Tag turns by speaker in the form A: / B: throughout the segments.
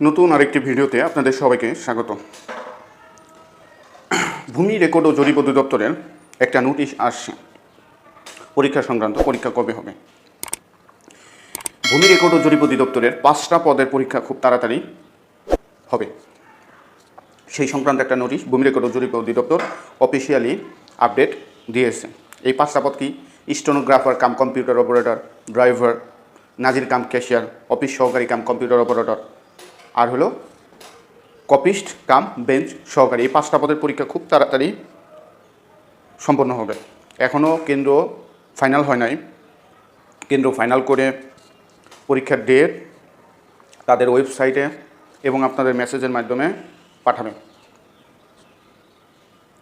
A: নতুন আরেকটি ভিডিওতে আপনাদের সবাইকে স্বাগত। ভূমি রেকর্ড ও জরিপ অধিদপ্তরের একটা নোটিশ আসছে। পরীক্ষা সংক্রান্ত পরীক্ষা কবে হবে? ভূমি রেকর্ড ও জরিপ অধিদপ্তরের পাঁচটা পদের পরীক্ষা খুব তাড়াতাড়ি হবে। সেই সংক্রান্ত একটা নোটিশ ভূমি রেকর্ড ও জরিপ অধিদপ্তর অফিসিয়ালি আপডেট দিয়েছে। এই পাঁচটা পদ কি? Stenographer cum computer operator, driver, নাজির কাম ক্যাশিয়ার, অফিস সহকারী কাম কম্পিউটার অপারেটর আর হলো কপিস্ট কাম বেঞ্চ সহকারী। এই পাঁচটা পদের পরীক্ষা খুব তাড়াতাড়ি সম্পন্ন হবে। এখনও কেন্দ্র ফাইনাল হয় নাই। কেন্দ্র ফাইনাল করে পরীক্ষার ডেট তাদের ওয়েবসাইটে এবং আপনাদের মেসেজের মাধ্যমে পাঠাবে।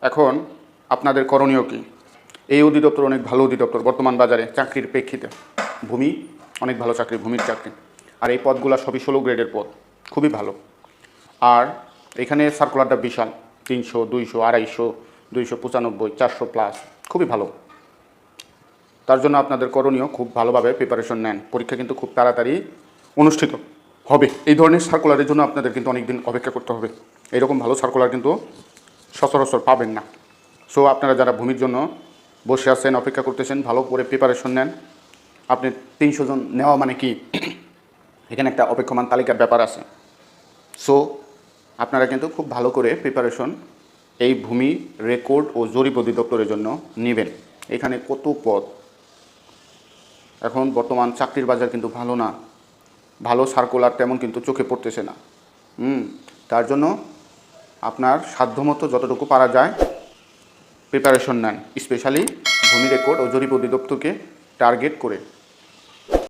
A: এখন আপনাদের করণীয় কী? এই অধিদপ্তর অনেক ভালো অধিদপ্তর, বর্তমান বাজারে চাকরির প্রেক্ষিতে। ভূমি, অনেক ভালো চাকরি, ভূমির চাকরি। আর এই পদগুলো সবই ষোলো গ্রেডের পদ। খুবই ভালো। আর এখানে সার্কুলারটা বিশাল, তিনশো, দুইশো, আড়াইশো, দুইশো পঁচানব্বই, চারশো প্লাস খুবই ভালো। তার জন্য আপনাদের করণীয় খুব ভালোভাবে প্রিপারেশন নেন। পরীক্ষা কিন্তু খুব তাড়াতাড়ি অনুষ্ঠিত হবে। এই ধরনের সার্কুলারের জন্য আপনাদের কিন্তু অনেক দিন অপেক্ষা করতে হবে। এরকম ভালো সার্কুলার কিন্তু সচরাচর পাবেন না। সো আপনারা যারা ভূমির জন্য বসে আছেন, অপেক্ষা করতেছেন, ভালো করে প্রিপারেশন নেন। আপনি তিনশো জন নেওয়া মানে কি? এখানে একটা অপেক্ষমান তালিকার ব্যাপার আছে। সো আপনারা কিন্তু খুব ভালো করে প্রিপারেশন এই ভূমি রেকর্ড ও জরিপ অধিদপ্তরের জন্য নেবেন। এখানে কত পদ? এখন বর্তমান চাকরির বাজার কিন্তু ভালো না। ভালো সার্কুলার তেমন কিন্তু চোখে পড়তেছে না। হুম, তার জন্য আপনার সাধ্যমতো যতটুকু পারা যায় প্রিপারেশন নেন স্পেশালি ভূমি রেকর্ড ও জরিপ অধিদপ্তরকে টার্গেট করে।